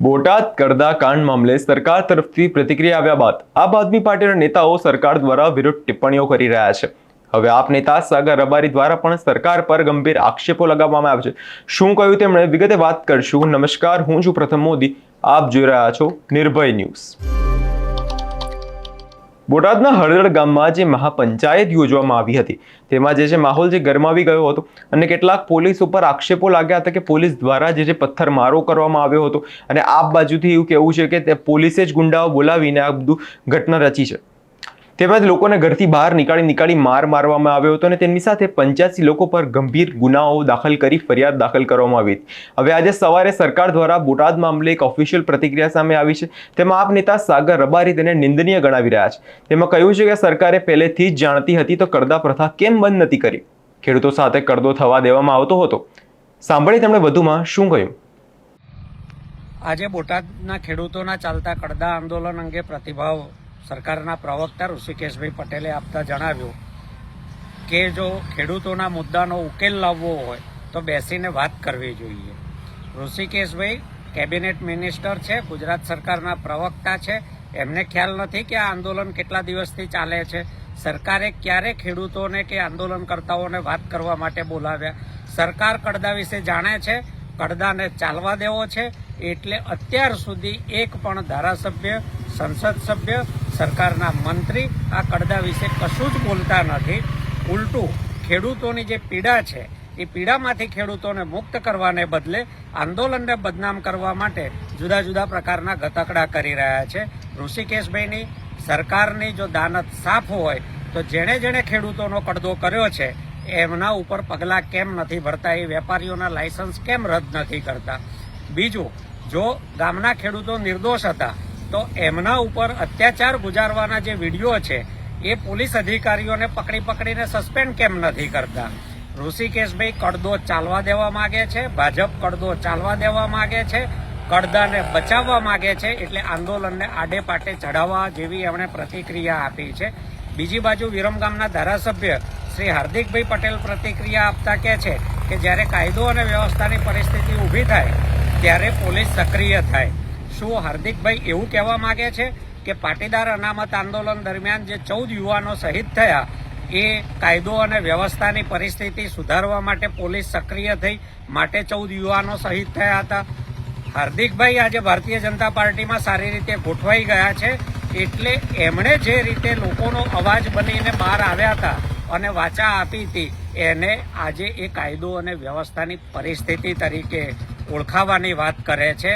બોટાદ, કરદા, કાંડ મામલે સરકાર તરફથી પ્રતિક્રિયા આવ્યા બાદ આમ આદમી પાર્ટીના નેતાઓ સરકાર દ્વારા વિરુદ્ધ ટિપ્પણીઓ કરી રહ્યા છે. હવે આપ નેતા સાગર રબારી દ્વારા પણ સરકાર પર ગંભીર આક્ષેપો લગાવવામાં આવ્યા છે. શું કહ્યું તેમણે? વિગતે વાત કરશું. નમસ્કાર. હું છું પ્રથમ મોદી. આપ જોઈ રહ્યા છો નિર્ભય ન્યૂઝ. બોટાદના હળદળ ગામમાં જે મહાપંચાયત યોજવામાં આવી હતી, તેમાં જે છે માહોલ જે ગરમાવી ગયો હતો અને કેટલાક પોલીસ ઉપર આક્ષેપો લાગ્યા હતા કે પોલીસ દ્વારા જે છે પથ્થરમારો કરવામાં આવ્યો હતો. અને આ બાજુથી એવું કહેવું છે કે પોલીસે જ ગુંડાઓ બોલાવીને આ બધું ઘટના રચી છે. તેમજ લોકોને ઘરથી બહાર નીકાળી નીકાળી માર મારવામાં આવ્યો હતો અને તેમની સાથે પંચ્યાસી લોકો પર ગંભીર ગુનાઓ દાખલ કરી ફરિયાદ દાખલ કરવામાં આવી હવે આજે સવારે સરકાર દ્વારા બોટાદ મામલે એક ઓફિશિયલ પ્રતિક્રિયા સામે આવી છે. તેમાં આપ નેતા સાગર રબારી તેને નિંદનીય ગણાવી રહ્યા છે. તેમાં કહ્યું છે કે સરકારે પહેલેથી જ જાણતી હતી તો કરદા પ્રથા કેમ બંધ નથી કરી? ખેડૂતો સાથે કરદો થવા દેવામાં આવતો હતો. સાંભળી તેમણે વધુમાં શું કહ્યું? આજે બોટાદના ખેડૂતોના ચાલતા કડદા આંદોલન અંગે પ્રતિભાવ સરકારના પ્રવક્તા ઋષિકેશભાઈ પટેલે આપતા જણાવ્યું કે જો ખેડૂતોના મુદ્દાનો ઉકેલ લાવવો હોય તો બેસીને વાત કરવી જોઈએ. ઋષિકેશભાઈ કેબિનેટ મિનિસ્ટર છે, ગુજરાત સરકારના પ્રવક્તા છે. એમને ખ્યાલ નથી કે આ આંદોલન કેટલા દિવસથી ચાલે છે. સરકારે ક્યારે ખેડૂતોને કે આંદોલનકર્તાઓને વાત કરવા માટે બોલાવ્યા? સરકાર કડદા વિશે જાણે છે? કડદાને ચાલવા દેવો છે? એટલે અત્યાર સુધી એક પણ ધારાસભ્ય, સંસદ સભ્ય સરકારના મંત્રી આ કડદા વિશે કશું જ બોલતા નથી. ઉલટું, ખેડૂતોની જે પીડા છે, એ પીડામાંથી ખેડૂતોને મુક્ત કરવાને બદલે આંદોલનને બદનામ કરવા માટે જુદા જુદા પ્રકારના ગતકડા કરી રહ્યા છે. ઋષિકેશભાઈની સરકારની જો દાનત સાફ હોય, તો જેણે જેણે ખેડૂતોનો કડદો કર્યો છે, એમના ઉપર પગલાં કેમ નથી ભરતા? એ વેપારીઓના લાયસન્સ કેમ રદ નથી કરતા? બીજું, જો ગામના ખેડૂતો નિર્દોષ હતા તો એમના ઉપર અત્યાચાર ગુજારવાના જે વીડિયો છે, એ પોલીસ અધિકારીઓને પકડી પકડીને સસ્પેન્ડ કેમ નથી કરતા? ઋષિકેશભાઈ કડદો ચાલવા દેવા માંગે છે, ભાજપ કડદો ચાલવા દેવા માંગે છે, કડદાને બચાવવા માંગે છે, એટલે આંદોલનને આડે પાટે ચડાવવા જેવી એમણે પ્રતિક્રિયા આપી છે. બીજી બાજુ વિરમગામના ધારાસભ્ય શ્રી હાર્દિકભાઈ પટેલ પ્રતિક્રિયા આપતા કહે છે કે જ્યારે કાયદો અને વ્યવસ્થાની પરિસ્થિતિ ઊભી થાય, ત્યારે પોલીસ સક્રિય થાય. શું હાર્દિકભાઈ એવું કહેવા માગે છે કે પાટીદાર અનામત આંદોલન દરમિયાન જે ચૌદ યુવાનો શહીદ થયા, એ કાયદો અને વ્યવસ્થાની પરિસ્થિતિ સુધારવા માટે પોલીસ સક્રિય થઈ માટે ચૌદ યુવાનો શહીદ થયા હતા. હાર્દિકભાઈ આજે ભારતીય જનતા પાર્ટીમાં સારી રીતે ગોઠવાઈ ગયા છે, એટલે એમણે જે રીતે લોકોનો અવાજ બનીને બહાર આવ્યા હતા અને વાચા આપી હતી, એને આજે એ કાયદો અને વ્યવસ્થાની પરિસ્થિતિ તરીકે ઓળખાવાની વાત કરે છે.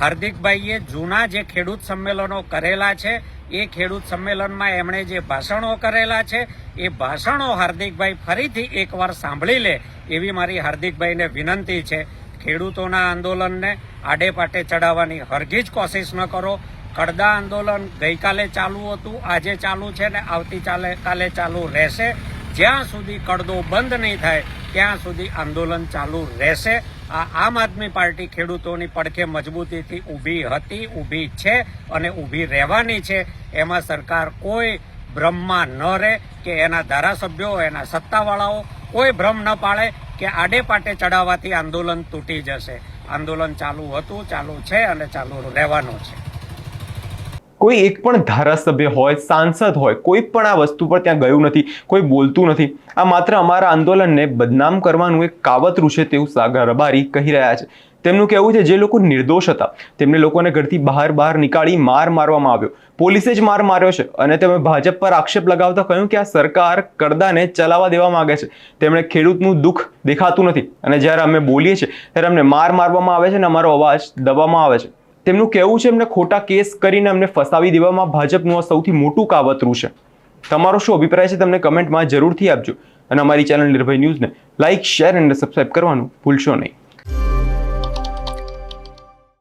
હાર્દિકભાઈએ જૂના જે ખેડૂત સંમેલનો કરેલા છે, એ ખેડૂત સંમેલનમાં એમણે જે ભાષણો કરેલા છે, એ ભાષણો હાર્દિકભાઈ ફરીથી એકવાર સાંભળી લે એવી મારી હાર્દિકભાઈને વિનંતી છે. ખેડૂતોના આંદોલનને આડેપાટે ચડાવવાની હરગીજ કોશિશ ન કરો. કડદા આંદોલન ગઈકાલે ચાલુ હતું, આજે ચાલુ છે ને આવતીકાલે કાલે ચાલુ રહેશે. જ્યાં સુધી કડદો બંધ નહીં થાય, ત્યાં સુધી આંદોલન ચાલુ રહેશે. આમ આદમી પાર્ટી ખેડૂતોની પડખે મજબૂતીથી ઊભી હતી, ઊભી છે અને ઊભી રહેવાની છે. એમાં સરકાર કોઈ ભ્રમમાં ન રહે કે એના ધારાસભ્યો, એના સત્તાવાળાઓ કોઈ ભ્રમ ન પાડે કે આડે પાટે ચડાવવાથી આંદોલન તૂટી જશે. આંદોલન ચાલુ હતું, ચાલુ છે અને ચાલુ રહેવાનું છે. કોઈ એક પણ ધારાસભ્ય હોય, સાંસદ હોય, કોઈ પણ આ વસ્તુ પર ત્યાં ગયું નથી, કોઈ બોલતું નથી. આ માત્ર અમારા આંદોલનને બદનામ કરવાનું એક કાવતરું છે તેવું સાગર રબારી કહી રહ્યા છે. તેમનું કહેવું છે, જે લોકો નિર્દોષ હતા, તેમને લોકોને ઘરથી બહાર બહાર નીકાળી માર મારવામાં આવ્યો. પોલીસે જ માર માર્યો છે અને તેમણે ભાજપ પર આક્ષેપ લગાવતા કહ્યું કે આ સરકાર કરદાને ચલાવવા દેવા માંગે છે. તેમણે ખેડૂતનું દુઃખ દેખાતું નથી અને જ્યારે અમે બોલીએ છીએ, ત્યારે અમને માર મારવામાં આવે છે અને અમારો અવાજ દબાવવામાં આવે છે. તેમનું કહેવું છે, એમને ખોટા કેસ કરીને અમને ફસાવી દેવામાં ભાજપનું આ સૌથી મોટું કાવતરું છે. તમારો શું અભિપ્રાય છે, તમને કમેન્ટમાં જરૂરથી આપજો. અને અમારી ચેનલ નિર્ભય ન્યૂઝને લાઇક શેર અને સબસ્ક્રાઇબ કરવાનું ભૂલશો નહીં.